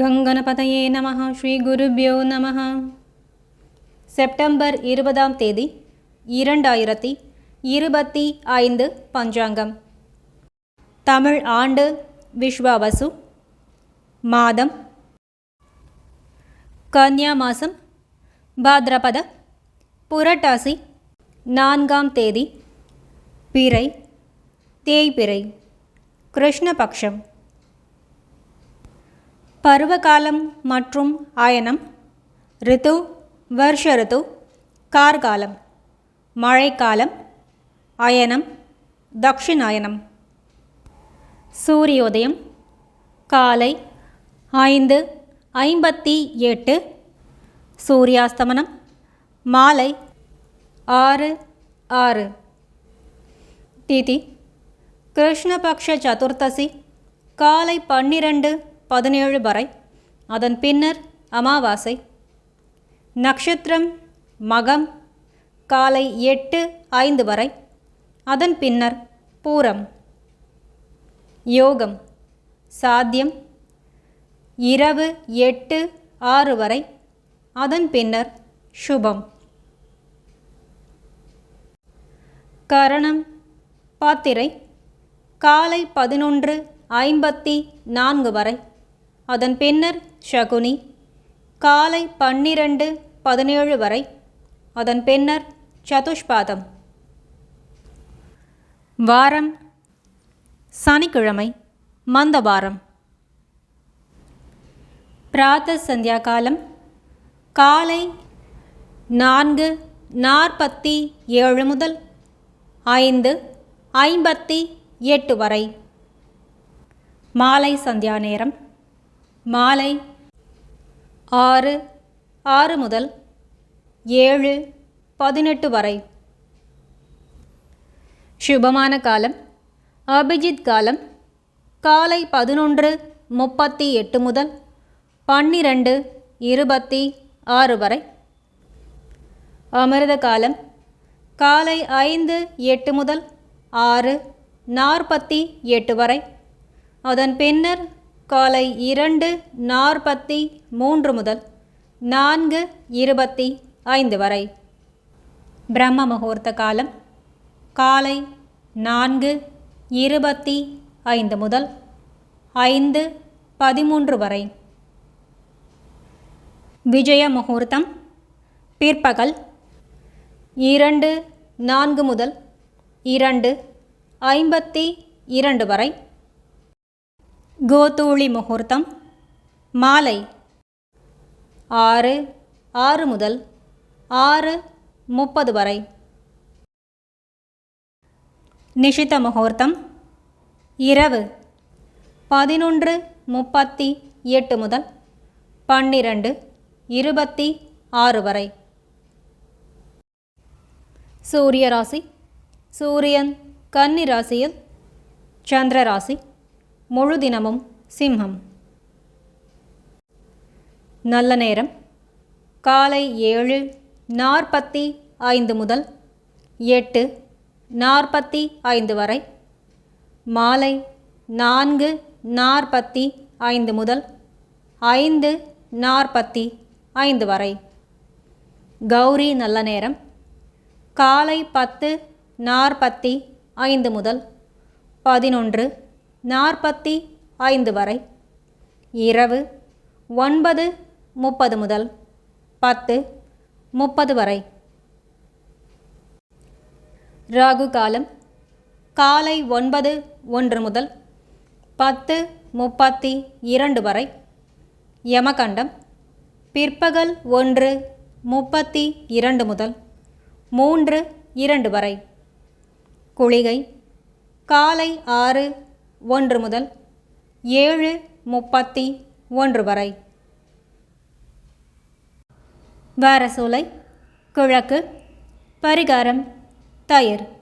கங்கனபதையே நம ஸ்ரீ குருபியோ நம செப்டம்பர் இருபதாம் தேதி இரண்டாயிரத்தி இருபத்தி ஐந்து பஞ்சாங்கம். தமிழ் ஆண்டு விஸ்வாவசு மாதம். கன்யா மாதம் பாத்ரபத புரட்டாசி நான்காம் தேதி பிறை தேய்பிறை கிருஷ்ணபக்ஷம். பருவகாலம் மற்றும் அயனம் ரித்து வருஷ ரித்து கார்காலம் மழைக்காலம் அயனம் தக்ஷிணாயனம். சூரியோதயம் காலை ஐந்து ஐம்பத்தி எட்டு. சூரியாஸ்தமனம் மாலை ஆறு ஆறு. திதி கிருஷ்ணபக்ஷ சதுர்த்தசி காலை பன்னிரண்டு பதினேழு வரை. அதன் பின்னர் அமாவாசை. நட்சத்திரம் மகம் காலை எட்டு ஐந்து வரை. அதன் பின்னர் பூரம். யோகம் சாத்தியம் இரவு எட்டு ஆறு வரை. அதன் பின்னர் சுபம். கரணம் பாத்திரை. காலை பதினொன்று ஐம்பத்தி நான்கு வரை. அதன் பின்னர் சகுனி காலை பன்னிரண்டு பதினேழு வரை. அதன் பின்னர் சதுஷ்பாதம். வாரம் சனிக்கிழமை மந்தவாரம். பிராத்த சந்தியா காலம் காலை நான்கு நாற்பத்தி ஏழு முதல் ஐந்து ஐம்பத்தி எட்டு வரை. மாலை சந்தியா நேரம். மாலை ஆறு ஆறு முதல் ஏழு பதினெட்டு வரை. சுபமான காலம் அபிஜித் காலம் காலை பதினொன்று முப்பத்தி எட்டு முதல் பன்னிரண்டு இருபத்தி ஆறு வரை. அமிர்த காலம் காலை ஐந்து எட்டு முதல் ஆறு நாற்பத்தி எட்டு வரை. அதன் பின்னர் காலை இரண்டு நாற்பத்தி மூன்று முதல் நான்கு இருபத்தி ஐந்து வரை. பிரம்ம முகூர்த்த காலம் காலை நான்கு இருபத்தி ஐந்து முதல் ஐந்து பதிமூன்று வரை. விஜய முகூர்த்தம் பிற்பகல் இரண்டு நான்கு முதல் இரண்டு ஐம்பத்தி இரண்டு வரை. கோதூளி முகூர்த்தம். மாலை ஆறு ஆறு முதல் ஆறு முப்பது வரை. நிஷித முகூர்த்தம். இரவு பதினொன்று முப்பத்தி எட்டு முதல் பன்னிரண்டு இருபத்தி ஆறு வரை. சூரிய ராசி சூரியன் கன்னி ராசியில் சந்திர ராசி. முழு தினமும் சிம்மம். நல்ல நேரம். காலை ஏழு நாற்பத்தி ஐந்து முதல் எட்டு நாற்பத்தி ஐந்து வரை. மாலை நான்கு நாற்பத்தி ஐந்து முதல் ஐந்து நாற்பத்தி ஐந்து வரை. கௌரி நல்ல நேரம். காலை பத்து நாற்பத்தி ஐந்து முதல் பதினொன்று நாற்பத்தி ஐந்து வரை. இரவு ஒன்பது முப்பது முதல் பத்து முப்பது வரை. ராகு காலம் காலை ஒன்பது ஒன்று முதல் பத்து முப்பத்தி இரண்டு வரை. யமகண்டம் பிற்பகல் ஒன்று முப்பத்தி இரண்டு முதல் மூன்று இரண்டு வரை. குளிகை காலை ஆறு ஒன்று முதல் ஏழு முப்பத்தி ஒன்று வரை. வாரசூலை கிழக்கு பரிகாரம் தயிர்.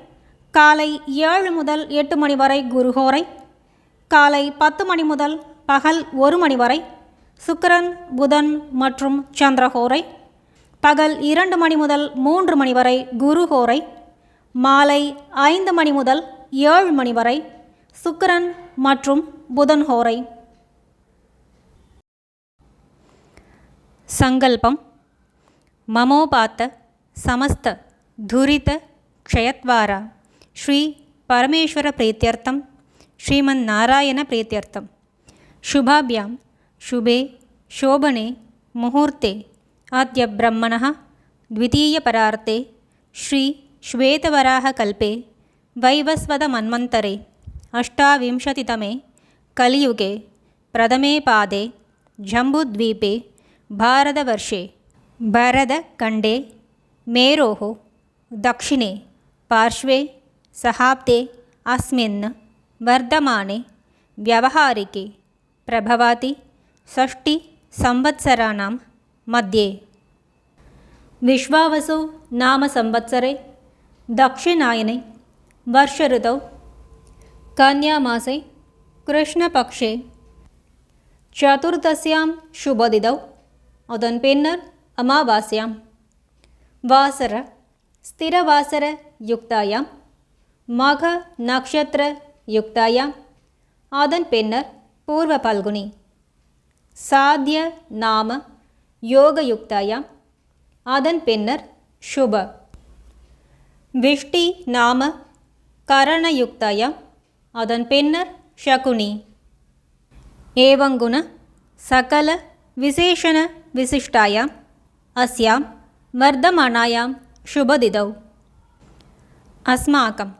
காலை ஏழு முதல் எட்டு மணி வரை குருஹோரை காலை பத்து மணி முதல் பகல் ஒரு மணி வரை சுக்கரன் புதன் மற்றும் சந்திரஹோரை பகல் இரண்டு மணி முதல் மூன்று மணி வரை குருஹோரை மாலை ஐந்து மணி முதல் ஏழு மணி வரை சுக்கரன் மற்றும் புதன் ஹோரை சங்கல்பம் மமோபாத்த சமஸ்த துரித க்ஷயத்வாரா. ಶ್ರೀ ಪರಮೇಶ್ವರ ಪ್ರೀತ್ಯರ್ಥಂ, ಶ್ರೀಮನ್ನಾರಾಯಣ ಪ್ರೀತ್ಯರ್ಥಂ. ಶುಭಾಭ್ಯಾಂ. ಶುಭೆ. ಶೋಭನೆ. ಮುಹೂರ್ತೆ. ಆದ್ಯ ಬ್ರಹ್ಮಣಃ. ದ್ವಿತೀಯ ಪರಾರ್ತೆ. ಶ್ರೀ ಶ್ವೇತವರಾಹಕಲ್ಪೆ ವೈವಸ್ವದ ಮನ್ವಂತರೆ. ಅಷ್ಟಾವಿಂಶತಿತಮೆ. ಕಲಿಯುಗೆ. ಪ್ರಥಮೇ ಪಾದೆ. ಜಂಬುದ್ವೀಪೆ. ಭಾರತವರ್ಷೆ ಭರದಖಂಡೆ ಮೇರೋಃ ದಕ್ಷಿಣೆ. ಪಾರ್ಶ್ವೆ. सहाब्दे अस्मिन् वर्धमाने व्यवहारिके प्रभवाति षष्टिसंवत्सराणां मध्ये विश्वावसु नाम संवत्सरे दक्षिणायने वर्षऋतौ कन्यामासे कृष्णपक्षे चतुर्दश्यां शुभदिदौ அதன்பின்னர் அமாவாஸ்யாம் வாசர ஸ்திரவாசரயுக்தாயாம் மக நக்ஷத்திர யுக்தாயாம் அதன் பின்னர் பூர்வ பல்குனி. சாத்திய நாம யோக யுக்தாயாம் அதன் பின்னர் சுப. விஷ்டி நாம கரணயுக்தாயாம் அதன் பின்னர் ஷகுனி ஏவங்குண சகல விசேஷண விசிஷ்டாயாம். அஸ்யாம் வர்தமானாயாம் சுபதிதௌ. அஸ்மாக்கம்.